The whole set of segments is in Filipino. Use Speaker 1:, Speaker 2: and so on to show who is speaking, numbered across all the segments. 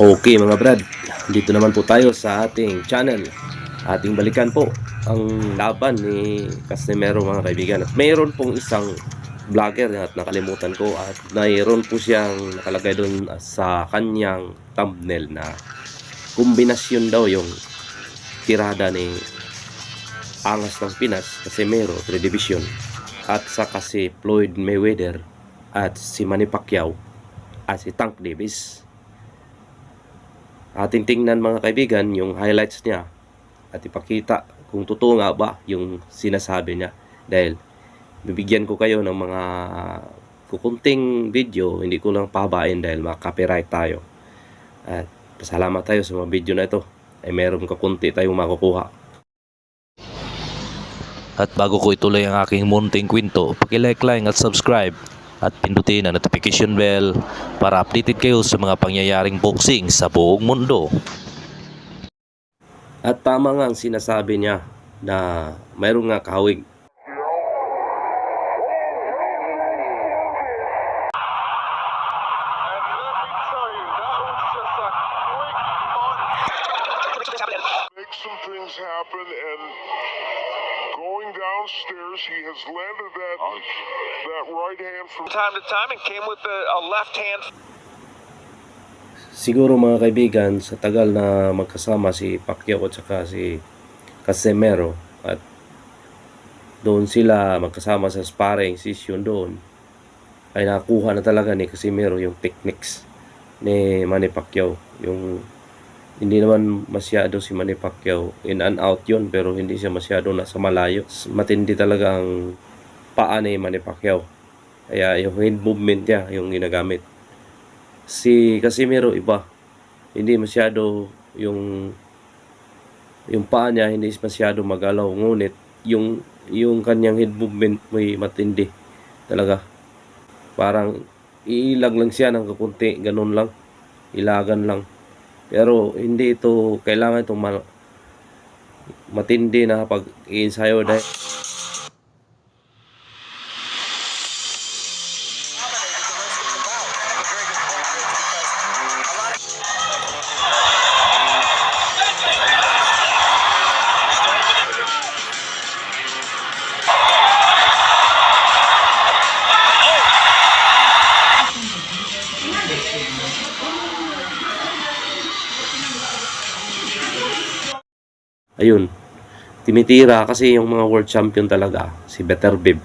Speaker 1: Okay mga brad, dito naman po tayo sa ating channel. Ating balikan po ang laban ni Casimero mga kaibigan. At mayroon pong isang vlogger at nakalimutan ko at mayroon po siyang nakalagay doon sa kanyang thumbnail na kombinasyon daw yung tirada ni Angas ng Pinas, Casimero, 3 Division at saka si Floyd Mayweather at si Manny Pacquiao at si Tank Davis ating tingnan mga kaibigan yung highlights niya. At ipakita kung totoo nga ba yung sinasabi niya. Dahil bibigyan ko kayo ng mga kukunting video. Hindi ko lang pabain dahil maka-copyright tayo. At pasalamat tayo sa mga video na ito. Ay meron kakunti tayong makukuha.
Speaker 2: At bago ko ituloy ang aking munting kwento, paki-like lang at subscribe at pindutin ang notification bell para updated kayo sa mga pangyayaring boxing sa buong mundo.
Speaker 1: at tama nga ang sinasabi niya na mayroon nga kahawig.
Speaker 3: Make some things happen, and going downstairs, he has landed that that right hand from time to time, and came with a, a left hand.
Speaker 1: Siguro mga kaibigan sa tagal na magkasama si Pacquiao at saka si Casimero at doon sila magkasama sa sparring session doon ay nakuha na talaga ni Casimero yung techniques ni Manny Pacquiao yung hindi naman masyado si Manny Pacquiao in and out yun pero hindi siya masyado nasa malayo matindi talaga ang paa ni Manny Pacquiao kaya yung hand movement niya yung ginagamit si Casimiro iba. Hindi masyado yung yung paa niya hindi masyado magalaw ngunit yung yung kanyang head movement may matindi talaga. Parang iilag lang siya ng kakunti, ganun lang. Ilagan lang. Pero hindi ito kailangan itong ma- matindi na pag i-ensayo dahil ayun, tumitira kasi yung mga world champion talaga, si Better Bib.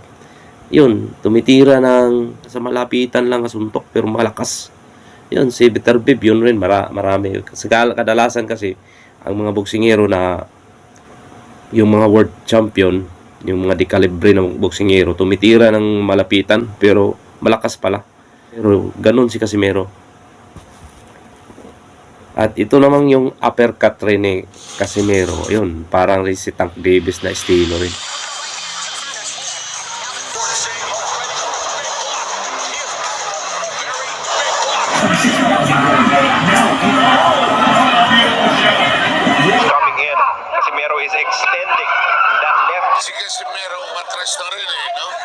Speaker 1: Yun, tumitira ng sa malapitan lang kasuntok pero malakas. Yun, si Better Bib, yun rin, mara, marami. Kasi kadalasan kasi, ang mga boksingero na yung mga world champion, yung mga dekalibre ng boksingero, tumitira ng malapitan pero malakas pala. Pero ganun si Casimero. At ito namang yung uppercut rin ni Casimero. Yun, parang rin si Tank Davis na estilo rin.
Speaker 4: coming in. Casimero is extending that left.
Speaker 5: Si Casimero matras na rin eh, no?